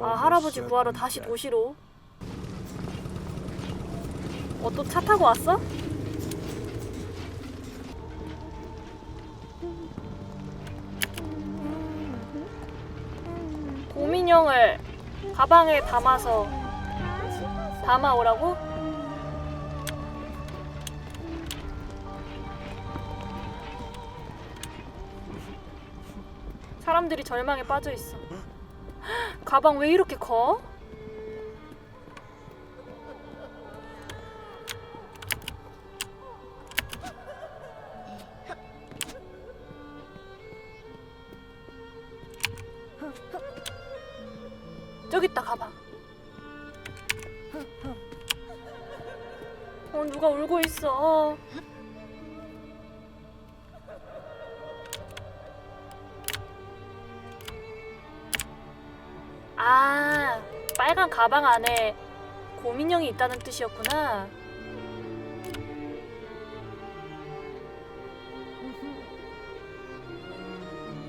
아 할아버지 구하러 다시. 도시로 어 또 차 타고 왔어? 고민형을 가방에 담아서 담아오라고? 사람들이 절망에 빠져 있어. 가방 왜 이렇게 커? 저기 있다 가방. 어 누가 울고 있어. 가방 안에 고민형이 있다는 뜻이었구나.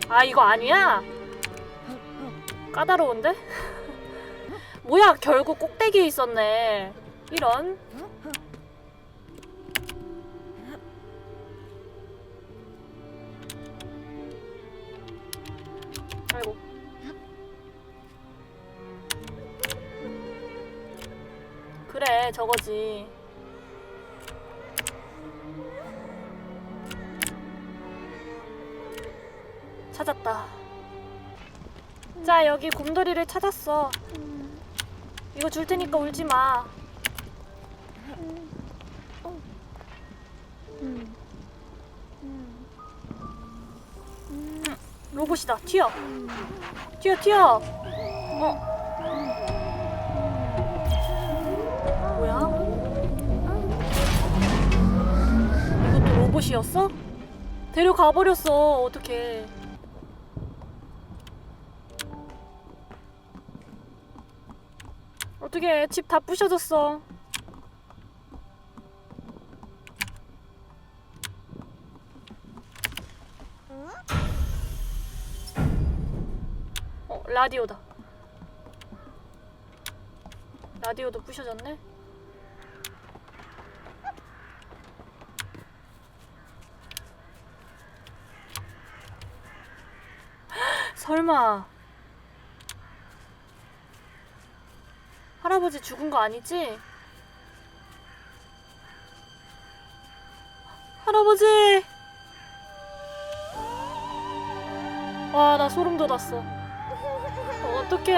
아 이거 아니야? 까다로운데? 뭐야 결국 꼭대기에 있었네. 이런. 저거지. 찾았다. 자 여기 곰돌이를 찾았어. 이거 줄 테니까 울지 마. 음, 로봇이다. 튀어. 튀어 튀어. 어. 로봇이었어? 데려가 버렸어. 어떻게 집다 부셔졌어. 어, 라디오다. 라디오도 부셔졌네. 설마 할아버지 죽은 거 아니지? 할아버지! 와, 나 소름 돋았어. 어떡해.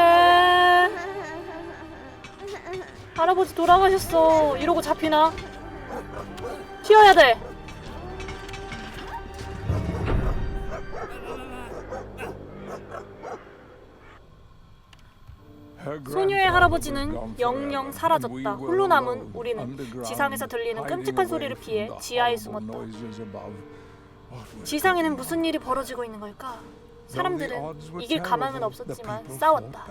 할아버지 돌아가셨어. 이러고 잡히나? 튀어야 돼. 소녀의 할아버지는 영영 사라졌다. 홀로 남은 우리는 지상에서 들리는 끔찍한 소리를 피해 지하에 숨었다. 지상에는 무슨 일이 벌어지고 있는 걸까? 사람들은 이길 가망은 없었지만 싸웠다.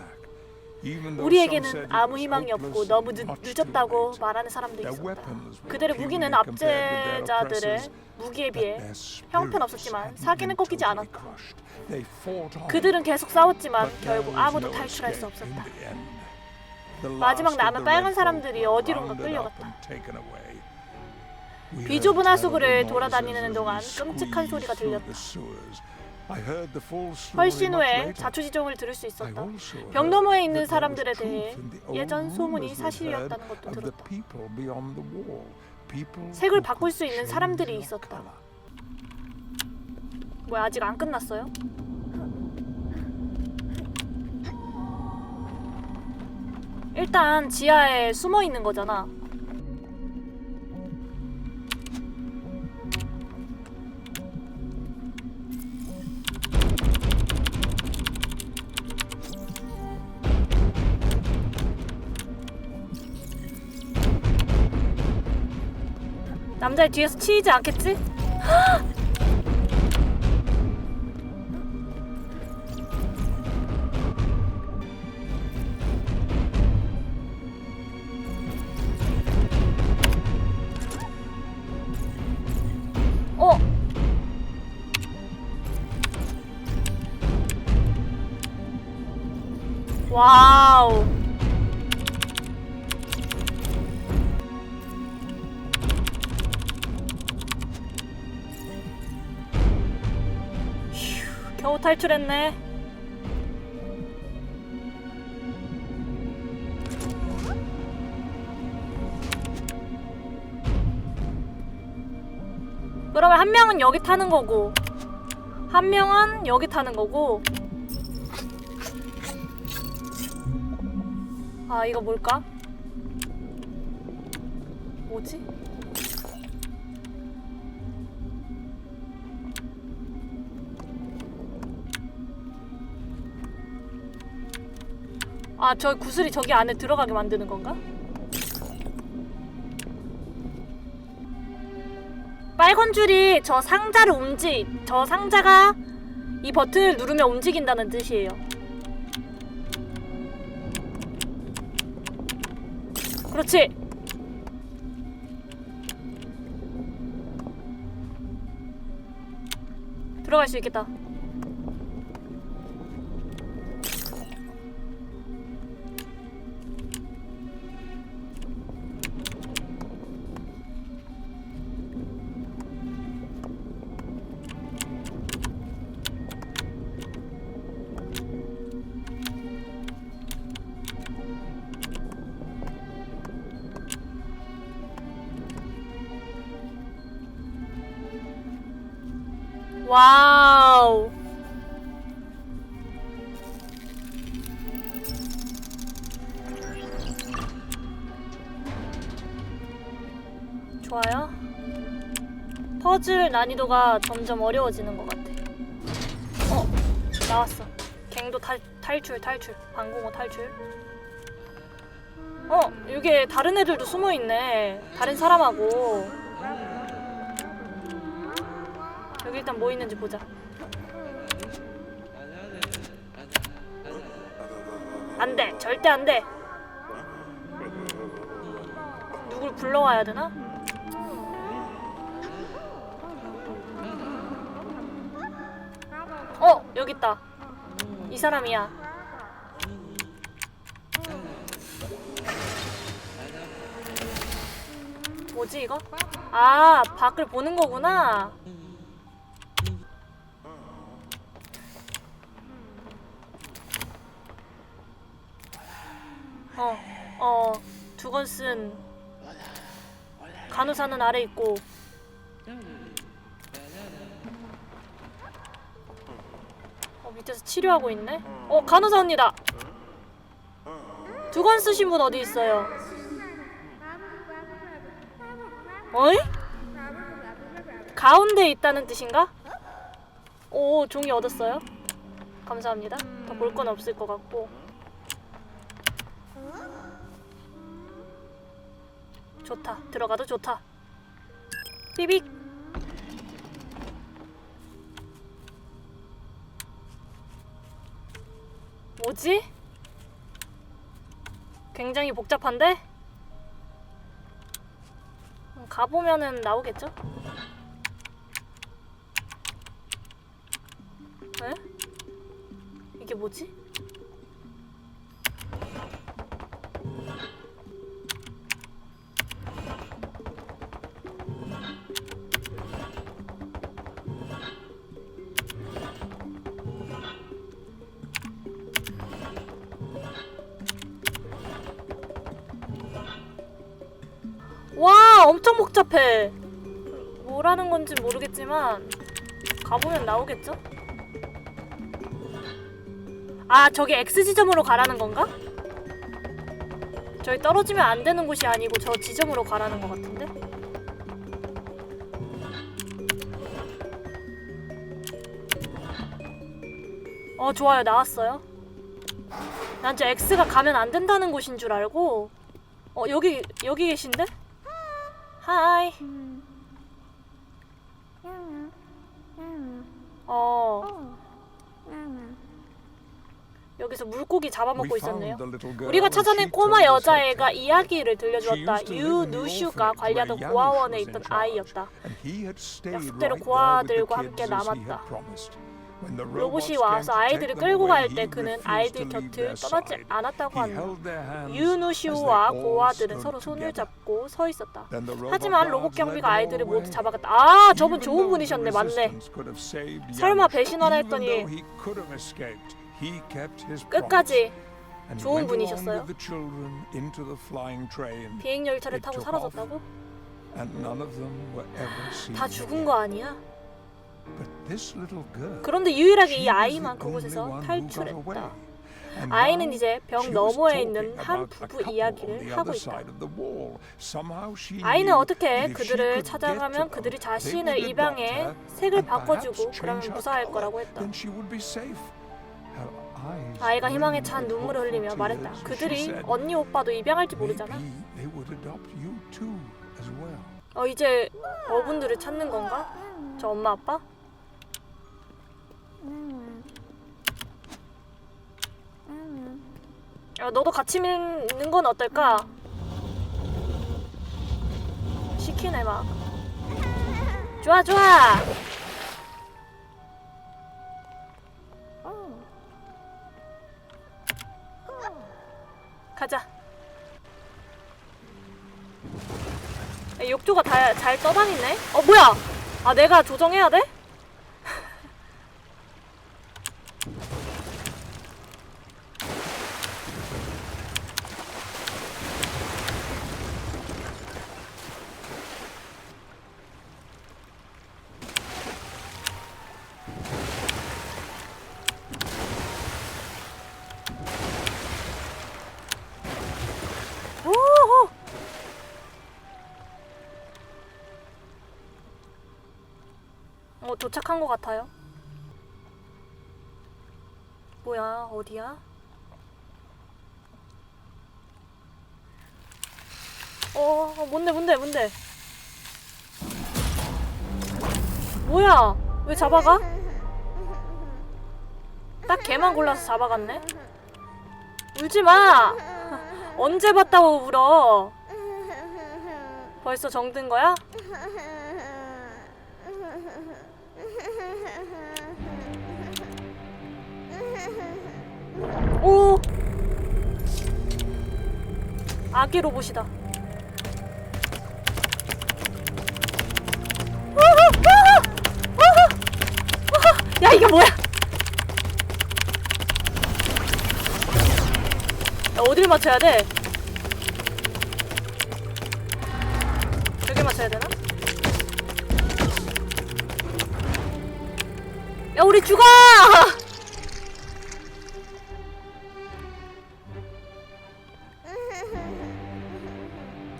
우리에게는 아무 희망이 없고 너무 늦, 늦었다고. 말하는 사람도 있었다. 그들의 무기는 압제자들의 무기에 비해 형편없었지만 사기는 꺾이지 않았다. 그들은 계속 싸웠지만 결국 아무도 탈출할 수 없었다. 마지막 남은 빨간 사람들이 어디론가 끌려갔다. 비좁은 하수구를 돌아다니는 동안 끔찍한 소리가 들렸다. 훨씬 후에. 자초지종을 들을 수 있었다. also heard 병 너머에 있는 사람들에 대해 예전 소문이 사실이었다는 것도 들었다. 색을 바꿀 수 있는 사람들이 있었다. 뭐야 아직 안 끝났어요? 일단 지하에 숨어 있는 거잖아. 남자의 뒤에서 치이지 않겠지? 어? 와우. 탈출했네. 그러면 한 명은 여기 타는 거고, 한 명은 여기 타는 거고, 아 이거 뭘까? 뭐지? 아 저 구슬이 저기 안에 들어가게 만드는 건가? 빨간 줄이 저 상자를 움직 저 상자가 이 버튼을 누르면 움직인다는 뜻이에요. 그렇지. 들어갈 수 있겠다. 좋아요. 퍼즐 난이도가 점점 어려워지는 것 같아. 어, 나왔어. 갱도 탈, 탈출, 탈출. 방공호 탈출. 어, 여기 다른 애들도 숨어 있네. 다른 사람하고. 여기 일단 뭐 있는지 보자. 안 돼. 절대 안 돼. 누굴 불러와야 되나? 여기 있다. 이 사람이야. 뭐지 이거? 아, 밖을 보는 거구나. 어, 어, 두건 쓴 간호사는 아래 있고. 치료하고 있네. 어, 간호사 언니다. 두건 쓰신 분 어디 있어요? 어이? 가운데 있다는 뜻인가? 오, 종이 얻었어요. 감사합니다. 더 볼 건 없을 것 같고. 좋다. 들어가도 좋다. 삐빅. 뭐지? 굉장히 복잡한데? 음, 가보면은 나오겠죠? 에? 이게 뭐지? 복잡해 뭐라는 건지 모르겠지만 가보면 나오겠죠? 아 저기 X 지점으로 가라는 건가? 저기 떨어지면 안 되는 곳이 아니고 저 지점으로 가라는 것 같은데? 어 좋아요 나왔어요 난 저 X가 가면 안 된다는 곳인 줄 알고 어 여기 여기 계신데? 하이 어 여기서 물고기 잡아먹고 있었네요 우리가 찾아낸 꼬마 여자애가. 이야기를 들려주었다. used to live 유 in the 누슈가 orphanage where 관리하던 고아원에 있던 아이였다. 약속대로 고아들과 함께 남았다. 로봇이 와서 아이들을 끌고 갈 때 그는 아이들 곁을 떠나지. 않았다고 한다. all 고아들은 서로 손을. 잡고 서 있었다. 하지만 로봇 경비가 아이들을 모두. 잡아갔다. 아, 저분 좋은 분이셨네. 맞네. 설마 even 했더니 끝까지 좋은 분이셨어요. 비행 열차를 타고 사라졌다고? 다 죽은. 거 아니야? 그런데 유일하게 이 아이만 그곳에서. 탈출했다. 아이는 이제 벽 너머에 있는 한 부부 이야기를 하고 있다. 아이는 어떻게 그들을 찾아가면 그들이 자신을 입양해 색을 바꿔주고 그러면 무사할. 거라고 했다. 아이가 희망에 찬 눈물을 흘리며 말했다. 그들이 언니 오빠도 입양할지 모르잖아. 어 이제 어분들을 찾는 건가? 저 엄마 아빠? 야 너도 같이 믿는 건 어떨까? 시키네 막. 좋아 좋아. 가자. 야, 욕조가 다, 잘 떠다니네? 어 뭐야? 아 내가 조정해야 돼? 어 도착한 것 같아요. 뭐야 어디야? 어 어, 뭔데 뭔데 뭔데? 뭐야? 왜 잡아가? 딱 걔만 골라서 잡아갔네. 울지 마. 언제 봤다고 울어? 벌써 정든 거야? 오! 아기 로봇이다. 야 이게 뭐야? 야, 어딜 맞춰야 돼? 여기 맞춰야 되나? 우리 죽어!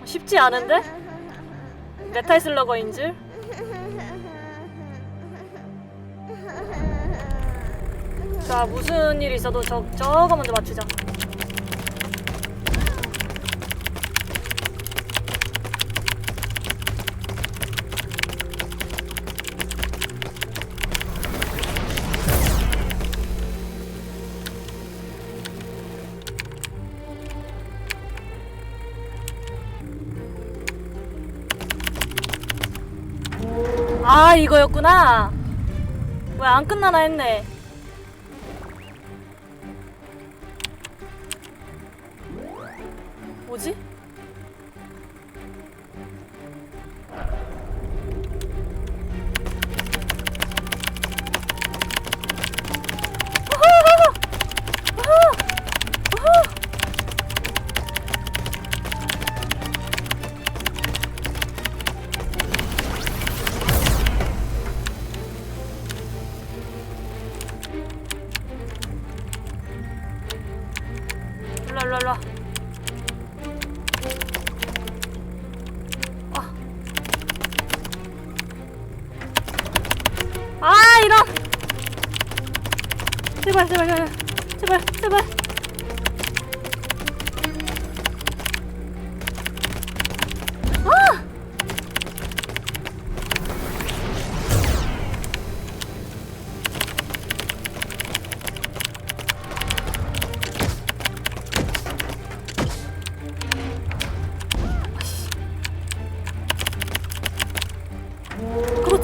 쉽지 않은데? 메탈 슬러거인 줄? 자 무슨 일이 있어도 저, 저거 먼저 맞추자 아 이거였구나. 왜 안 끝나나 했네 일로 일로 일로 아. 아 이런. 제발 제발 제발. 제발 제발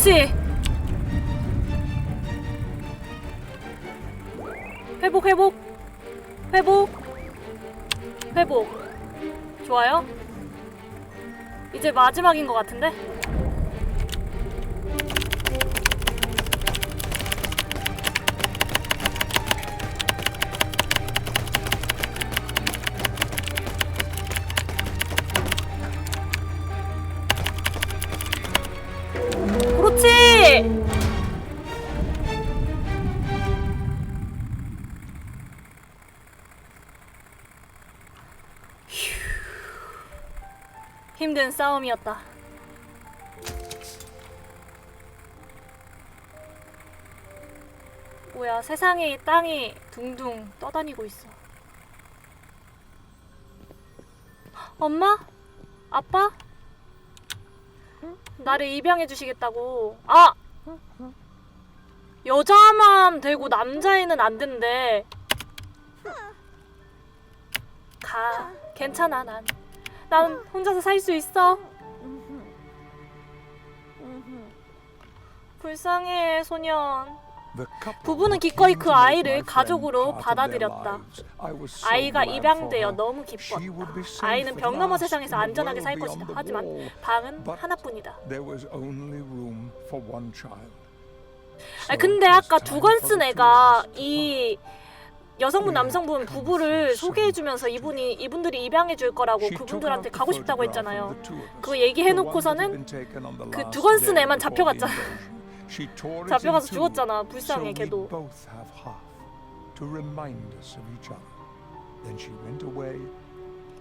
그렇지. 회복 회복 회복 회복 좋아요. 이제 마지막인 것 같은데? 힘든 싸움이었다. 뭐야, 세상에 땅이 둥둥 떠다니고 있어. 엄마? 아빠? 나를 입양해 주시겠다고. 아! 여자만 되고 남자애는 안 된대. 가. 괜찮아, 난. 난 혼자서 살 수 있어. 불쌍해, 소년. 부부는 기꺼이 그 아이를 가족으로 받아들였다. 아이가 입양되어. 너무 기뻤다. 아이는 병 너머 세상에서 안전하게 살 것이다. 하지만. 방은 하나뿐이다. 아 근데 아까 for the two 애가 이 여성분 네, 남성분 부부를 소개해주면서 이분이 이분들이 입양해 줄 거라고 그분들한테 가고 싶다고 했잖아요. 그거 얘기해놓고서는 그 day 애만 잡혀갔잖아. 잡혀가서 죽었잖아. 불쌍해 걔도.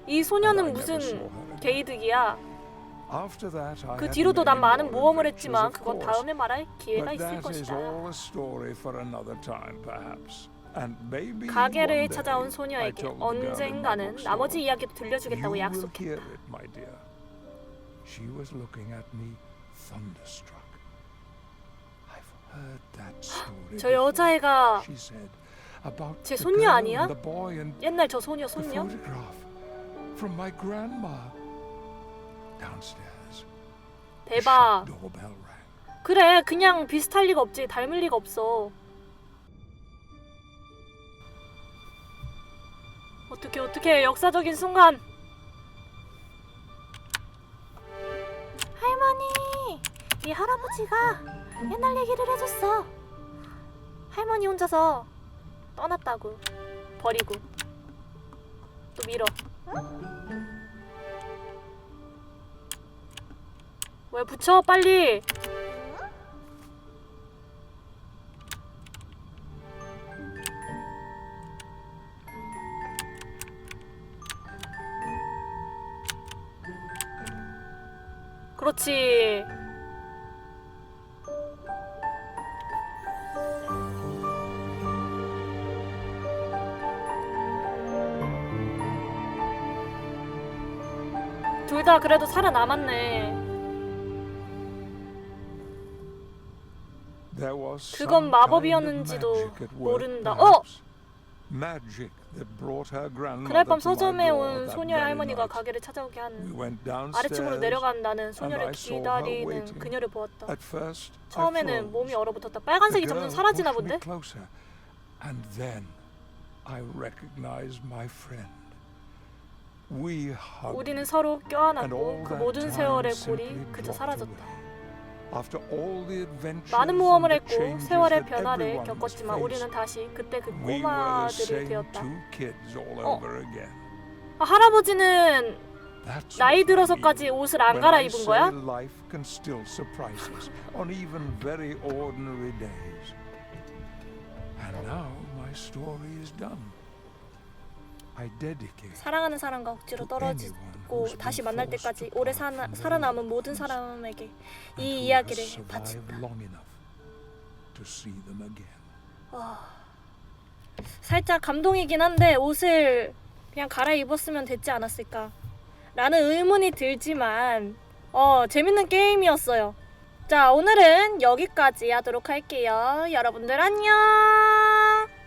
이 소녀는 무슨. 게이득이야. 그 뒤로도 난 많은 모험을 했지만 그건. 다음에 말할 기회가 있을 것이다. 가게를 찾아온 소녀에게 언젠가는 나머지 이야기도 들려주겠다고 약속했다. hear it, my dear. She was looking at me, thunderstruck. I've heard that story. 저 before," 여자애가 she said, about 제 손녀 아니야? 옛날 저 소녀 손녀? photograph from my grandma. Downstairs. the 대박. 그래 그냥 비슷할 리가 없지 닮을 리가 없어 어떻게 어떻게 역사적인 순간. 할머니 네 할아버지가 옛날 얘기를 해줬어. 할머니 혼자서 떠났다고 버리고. 또 밀어. 왜 붙여 빨리 그렇지. 둘 다 그래도 살아남았네. There was 그건 마법이었는지도 모른다. perhaps. 그날 밤 서점에 온 that 소녀의 할머니가. 가게를 찾아오게 We 한. 아래층으로 내려간 나는 소녀를 기다리는. 그녀를 보았다. 처음에는. 몸이 얼어붙었다. 빨간색이 점점 사라지나 본데? and then I recognized my friend. We hugged, 우리는 서로 and 껴안았고 all 그 모든 세월의 골이 그저 사라졌다. 많은 모험을 the 했고 세월의 변화를 겪었지만 우리는 다시 그때 그 꼬마들이 되었다. 어. 아, 할아버지는 나이 들어서까지 옷을 안 갈아입은 거야? 사랑하는 사람과 억지로 떨어지고 다시 만날 때까지 오래 사나, 살아남은 모든 사람에게 이 이야기를 바친다. again. 살짝 감동이긴 한데 옷을 그냥 갈아입었으면 됐지 않았을까 라는 의문이 들지만 어 재밌는 게임이었어요 자 오늘은 여기까지 하도록 할게요 여러분들 안녕